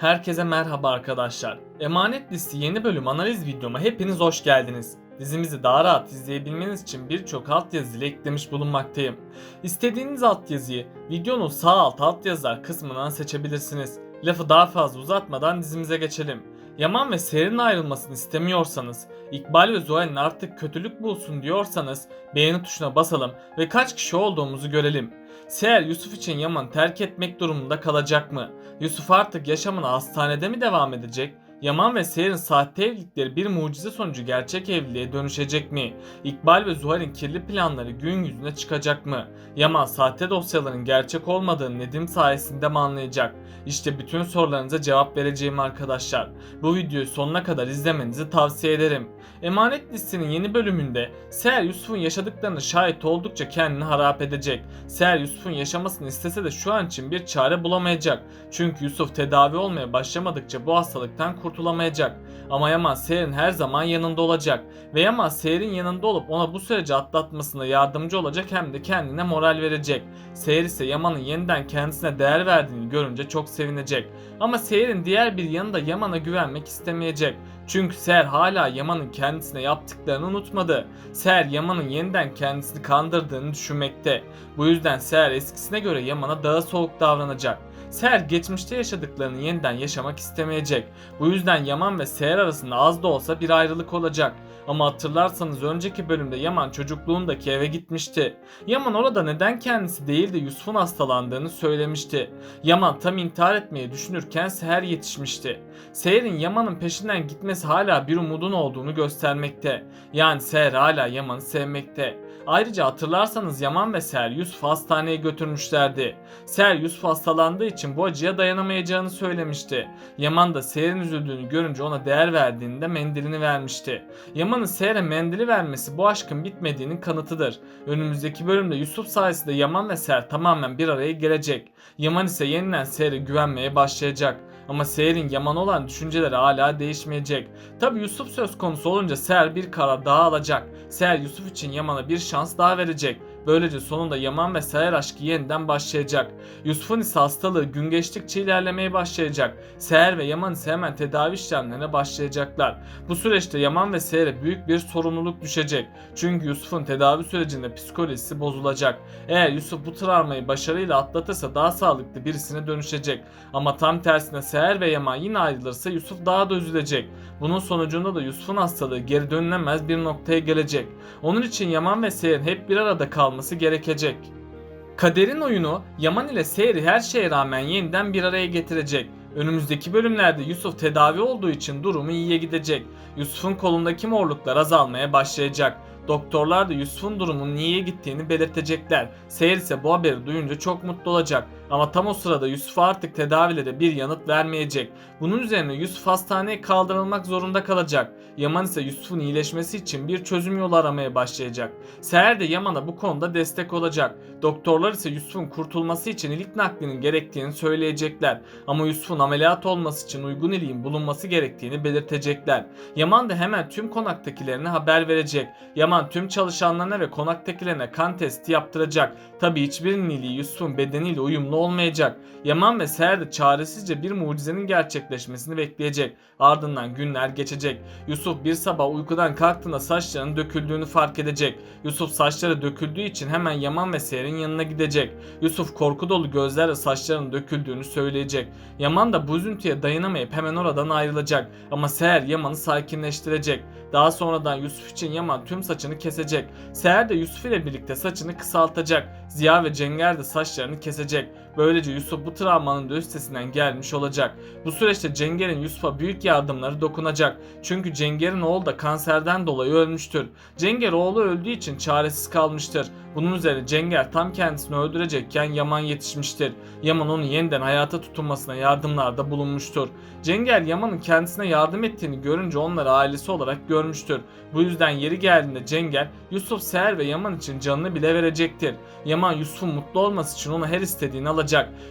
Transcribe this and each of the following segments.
Herkese merhaba arkadaşlar. Emanet Listi yeni bölüm analiz videoma hepiniz hoş geldiniz. Dizimizi daha rahat izleyebilmeniz için birçok altyazı ile eklemiş bulunmaktayım. İstediğiniz altyazıyı videonun sağ alt altyazılar kısmından seçebilirsiniz. Lafı daha fazla uzatmadan dizimize geçelim. Yaman ve Seher'in ayrılmasını istemiyorsanız, İkbal ve Zuhal'in artık kötülük bulsun diyorsanız beğeni tuşuna basalım ve kaç kişi olduğumuzu görelim. Seher Yusuf için Yaman terk etmek durumunda kalacak mı? Yusuf artık yaşamına hastanede mi devam edecek? Yaman ve Seher'in sahte evlilikleri bir mucize sonucu gerçek evliliğe dönüşecek mi? İkbal ve Zuhal'in kirli planları gün yüzüne çıkacak mı? Yaman sahte dosyaların gerçek olmadığını Nedim sayesinde mi anlayacak? İşte bütün sorularınıza cevap vereceğim arkadaşlar. Bu videoyu sonuna kadar izlemenizi tavsiye ederim. Emanet listinin yeni bölümünde Seher Yusuf'un yaşadıklarını şahit oldukça kendini harap edecek. Seher Yusuf'un yaşamasını istese de şu an için bir çare bulamayacak. Çünkü Yusuf tedavi olmaya başlamadıkça bu hastalıktan kurtulamayacak. Ama Yaman Seher'in her zaman yanında olacak. Ve Yaman Seher'in yanında olup ona bu süreci atlatmasına yardımcı olacak hem de kendine moral verecek. Seher ise Yaman'ın yeniden kendisine değer verdiğini görünce çok sevinecek. Ama Seher'in diğer bir yanında Yaman'a güvenmek istemeyecek. Çünkü Seher hala Yaman'ın kendisine yaptıklarını unutmadı. Seher Yaman'ın yeniden kendisini kandırdığını düşünmekte. Bu yüzden Seher eskisine göre Yaman'a daha soğuk davranacak. Seher geçmişte yaşadıklarını yeniden yaşamak istemeyecek. Bu yüzden Yaman ve Seher arasında az da olsa bir ayrılık olacak. Ama hatırlarsanız önceki bölümde Yaman çocukluğundaki eve gitmişti. Yaman orada neden kendisi değil de Yusuf'un hastalandığını söylemişti. Yaman tam intihar etmeyi düşünürken Seher yetişmişti. Seher'in Yaman'ın peşinden gitmesi hala bir umudun olduğunu göstermekte. Yani Seher hala Yaman'ı sevmekte. Ayrıca hatırlarsanız Yaman ve Seher Yusuf hastaneye götürmüşlerdi. Seher Yusuf hastalandığı için bu acıya dayanamayacağını söylemişti. Yaman da Seher'in üzüldüğünü görünce ona değer verdiğinde mendilini vermişti. Yaman'ın Seher'e mendili vermesi bu aşkın bitmediğinin kanıtıdır. Önümüzdeki bölümde Yusuf sayesinde Yaman ve Seher tamamen bir araya gelecek. Yaman ise yeniden Seher'e güvenmeye başlayacak. Ama Seher'in Yaman olan düşünceleri hala değişmeyecek. Tabi Yusuf söz konusu olunca Seher bir karar daha alacak. Seher Yusuf için Yaman'a bir şans daha verecek. Böylece sonunda Yaman ve Seher aşkı yeniden başlayacak. Yusuf'un ise hastalığı gün geçtikçe ilerlemeye başlayacak. Seher ve Yaman ise hemen tedavi işlemlerine başlayacaklar. Bu süreçte Yaman ve Seher'e büyük bir sorumluluk düşecek. Çünkü Yusuf'un tedavi sürecinde psikolojisi bozulacak. Eğer Yusuf bu travmayı başarıyla atlatırsa daha sağlıklı birisine dönüşecek. Ama tam tersine Seher ve Yaman yine ayrılırsa Yusuf daha da üzülecek. Bunun sonucunda da Yusuf'un hastalığı geri dönülemez bir noktaya gelecek. Onun için Yaman ve Seher'in hep bir arada kalması gerekecek. Kaderin oyunu Yaman ile Seher'i her şeye rağmen yeniden bir araya getirecek. Önümüzdeki bölümlerde Yusuf tedavi olduğu için durumu iyiye gidecek. Yusuf'un kolundaki morluklar azalmaya başlayacak. Doktorlar da Yusuf'un durumunun iyiye gittiğini belirtecekler. Seher ise bu haberi duyunca çok mutlu olacak. Ama tam o sırada Yusuf artık tedavilere bir yanıt vermeyecek. Bunun üzerine Yusuf hastaneye kaldırılmak zorunda kalacak. Yaman ise Yusuf'un iyileşmesi için bir çözüm yolu aramaya başlayacak. Seher de Yaman'a bu konuda destek olacak. Doktorlar ise Yusuf'un kurtulması için ilik naklinin gerektiğini söyleyecekler. Ama Yusuf'un ameliyat olması için uygun iliğin bulunması gerektiğini belirtecekler. Yaman da hemen tüm konaktakilerine haber verecek. Yaman tüm çalışanlarına ve konaktakilerine kan testi yaptıracak. Tabi hiçbirinin iliği Yusuf'un bedeniyle uyumlu olmayacak. Yaman ve Seher de çaresizce bir mucizenin gerçekleşmesini bekleyecek. Ardından günler geçecek. Yusuf bir sabah uykudan kalktığında saçlarının döküldüğünü fark edecek. Yusuf saçları döküldüğü için hemen Yaman ve Seher'in yanına gidecek. Yusuf korku dolu gözlerle saçlarının döküldüğünü söyleyecek. Yaman da bu üzüntüye dayanamayıp hemen oradan ayrılacak. Ama Seher Yaman'ı sakinleştirecek. Daha sonradan Yusuf için Yaman tüm saçını kesecek. Seher de Yusuf ile birlikte saçını kısaltacak. Ziya ve Cenger de saçlarını kesecek. Böylece Yusuf bu travmanın da üstesinden gelmiş olacak. Bu süreçte Cenger'in Yusuf'a büyük yardımları dokunacak. Çünkü Cenger'in oğlu da kanserden dolayı ölmüştür. Cenger oğlu öldüğü için çaresiz kalmıştır. Bunun üzerine Cenger tam kendisini öldürecekken Yaman yetişmiştir. Yaman onu yeniden hayata tutunmasına yardımlarda bulunmuştur. Cenger Yaman'ın kendisine yardım ettiğini görünce onları ailesi olarak görmüştür. Bu yüzden yeri geldiğinde Cenger, Yusuf, Seher ve Yaman için canını bile verecektir. Yaman Yusuf'un mutlu olması için ona her istediğini alacak.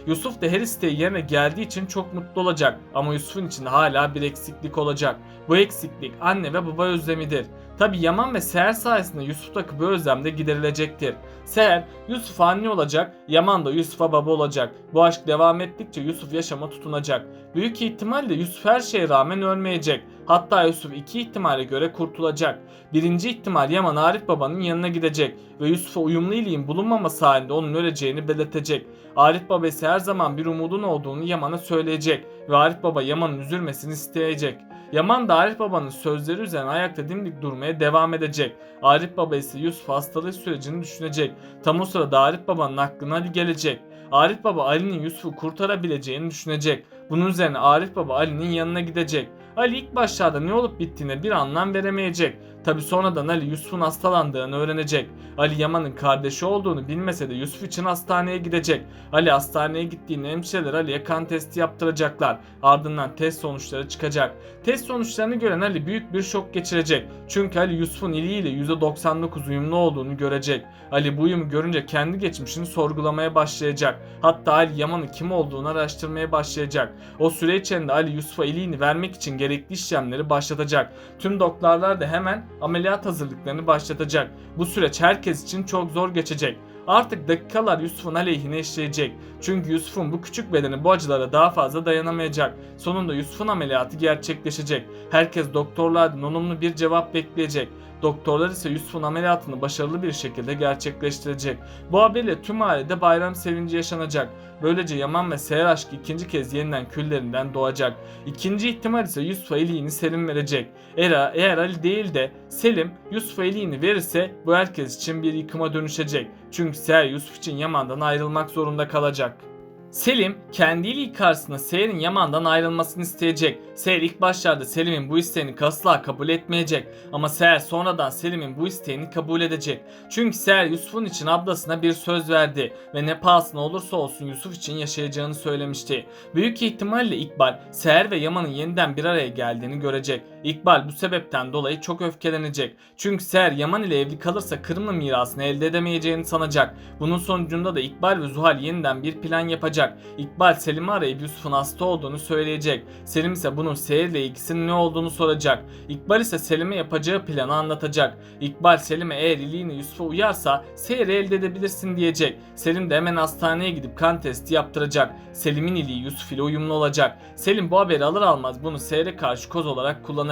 Yusuf da her isteği yerine geldiği için çok mutlu olacak. Ama Yusuf'un içinde hala bir eksiklik olacak. Bu eksiklik anne ve baba özlemidir. Tabi Yaman ve Seher sayesinde Yusuf'taki bu özlem de giderilecektir. Seher Yusuf anne olacak, Yaman da Yusuf'a baba olacak. Bu aşk devam ettikçe Yusuf yaşama tutunacak. Büyük ihtimalle Yusuf her şeye rağmen ölmeyecek. Hatta Yusuf iki ihtimale göre kurtulacak. Birinci ihtimal Yaman Arif babanın yanına gidecek ve Yusuf'a uyumlu iyiliğin bulunmaması halinde onun öleceğini belirtecek. Arif baba ise her zaman bir umudun olduğunu Yaman'a söyleyecek ve Arif baba Yaman'ın üzülmesini isteyecek. Yaman da Arif babanın sözleri üzerine ayakta dimdik durmaya devam edecek. Arif baba ise Yusuf hastalık sürecini düşünecek. Tam o sırada Arif babanın aklına Ali gelecek. Arif baba Ali'nin Yusuf'u kurtarabileceğini düşünecek. Bunun üzerine Arif baba Ali'nin yanına gidecek. Ali ilk başlarda ne olup bittiğine bir anlam veremeyecek. Tabi sonradan Ali Yusuf'un hastalandığını öğrenecek. Ali Yaman'ın kardeşi olduğunu bilmese de Yusuf için hastaneye gidecek. Ali hastaneye gittiğinde hemşireler Ali'ye kan testi yaptıracaklar. Ardından test sonuçları çıkacak. Test sonuçlarını gören Ali büyük bir şok geçirecek. Çünkü Ali Yusuf'un iliğiyle %99 uyumlu olduğunu görecek. Ali bu uyumu görünce kendi geçmişini sorgulamaya başlayacak. Hatta Ali Yaman'ın kim olduğunu araştırmaya başlayacak. O süre içinde Ali Yusuf'a iliğini vermek için gerekli işlemleri başlatacak. Tüm doktorlar da hemen ameliyat hazırlıklarını başlatacak. Bu süreç herkes için çok zor geçecek. Artık dakikalar Yusuf'un aleyhine işleyecek. Çünkü Yusuf'un bu küçük bedeni bu acılara daha fazla dayanamayacak. Sonunda Yusuf'un ameliyatı gerçekleşecek. Herkes doktorlardan olumlu bir cevap bekleyecek. Doktorlar ise Yusuf'un ameliyatını başarılı bir şekilde gerçekleştirecek. Bu haberle tüm ailede bayram sevinci yaşanacak. Böylece Yaman ve Seher aşkı ikinci kez yeniden küllerinden doğacak. İkinci ihtimal ise Yusuf'a iliğini Selim verecek. Eğer, eğer Ali değil de Selim Yusuf'a iliğini verirse bu herkes için bir yıkıma dönüşecek. Çünkü Seher Yusuf için Yaman'dan ayrılmak zorunda kalacak. Selim kendi iliği karşısında Seher'in Yaman'dan ayrılmasını isteyecek. Seher ilk başlarda Selim'in bu isteğini asla kabul etmeyecek. Ama Seher sonradan Selim'in bu isteğini kabul edecek. Çünkü Seher Yusuf'un için ablasına bir söz verdi ve ne pahasına olursa olsun Yusuf için yaşayacağını söylemişti. Büyük ihtimalle İkbal, Seher ve Yaman'ın yeniden bir araya geldiğini görecek. İkbal bu sebepten dolayı çok öfkelenecek. Çünkü Seher Yaman ile evli kalırsa Kırımlı mirasını elde edemeyeceğini sanacak. Bunun sonucunda da İkbal ve Zuhal yeniden bir plan yapacak. İkbal Selim'i arayıp Yusuf'un hasta olduğunu söyleyecek. Selim ise bunun Seher ile ilgisinin ne olduğunu soracak. İkbal ise Selim'e yapacağı planı anlatacak. İkbal Selim'e eğer iliğini Yusuf'a uyarsa Seher'i elde edebilirsin diyecek. Selim de hemen hastaneye gidip kan testi yaptıracak. Selim'in iliği Yusuf ile uyumlu olacak. Selim bu haberi alır almaz bunu Seher'e karşı koz olarak kullanacak.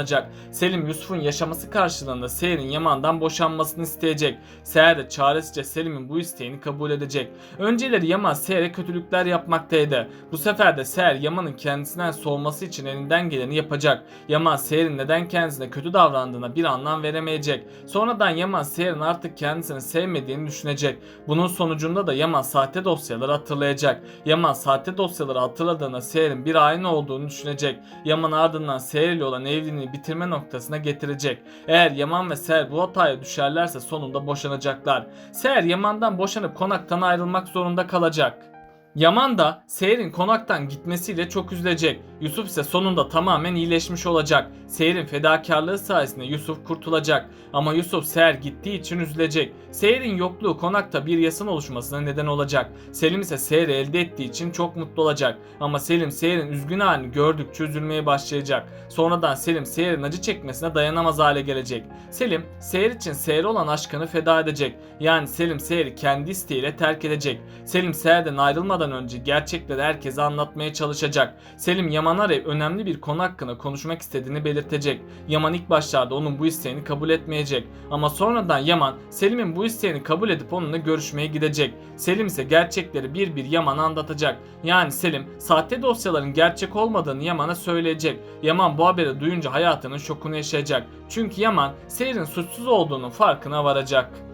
Selim Yusuf'un yaşaması karşılığında Seher'in Yaman'dan boşanmasını isteyecek. Seher de çaresizce Selim'in bu isteğini kabul edecek. Önceleri Yaman Seher'e kötülükler yapmaktaydı. Bu sefer de Seher Yaman'ın kendisinden soğuması için elinden geleni yapacak. Yaman Seher'in neden kendisine kötü davrandığına bir anlam veremeyecek. Sonradan Yaman Seher'in artık kendisini sevmediğini düşünecek. Bunun sonucunda da Yaman sahte dosyaları hatırlayacak. Yaman sahte dosyaları hatırladığında Seher'in bir hain olduğunu düşünecek. Yaman ardından Seher ile olan evliliğini bitirme noktasına getirecek. Eğer Yaman ve Seher bu hataya düşerlerse sonunda boşanacaklar. Seher Yaman'dan boşanıp konaktan ayrılmak zorunda kalacak. Yaman da Seher'in konaktan gitmesiyle çok üzülecek. Yusuf ise sonunda tamamen iyileşmiş olacak. Seher'in fedakarlığı sayesinde Yusuf kurtulacak. Ama Yusuf Seher gittiği için üzülecek. Seher'in yokluğu konakta bir yasın oluşmasına neden olacak. Selim ise Seher'i elde ettiği için çok mutlu olacak. Ama Selim Seher'in üzgün halini gördükçe üzülmeye başlayacak. Sonradan Selim Seher'in acı çekmesine dayanamaz hale gelecek. Selim Seher için Seher'e olan aşkını feda edecek. Yani Selim Seher'i kendi isteğiyle terk edecek. Selim Seher'den ayrılmadan önce gerçekleri herkese anlatmaya çalışacak. Selim Yaman arayıp önemli bir konu hakkında konuşmak istediğini belirtecek. Yaman ilk başlarda onun bu isteğini kabul etmeyecek. Ama sonradan Yaman Selim'in bu isteğini kabul edip onunla görüşmeye gidecek. Selim ise gerçekleri bir bir Yaman'a anlatacak. Yani Selim sahte dosyaların gerçek olmadığını Yaman'a söyleyecek. Yaman bu haberi duyunca hayatının şokunu yaşayacak. Çünkü Yaman Seher'in suçsuz olduğunun farkına varacak.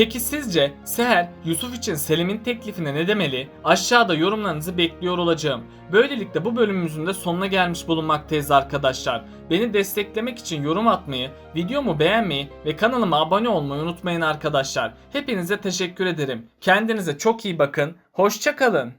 Peki sizce Seher Yusuf için Selim'in teklifine ne demeli? Aşağıda yorumlarınızı bekliyor olacağım. Böylelikle bu bölümümüzün de sonuna gelmiş bulunmaktayız arkadaşlar. Beni desteklemek için yorum atmayı, videomu beğenmeyi ve kanalıma abone olmayı unutmayın arkadaşlar. Hepinize teşekkür ederim. Kendinize çok iyi bakın. Hoşçakalın.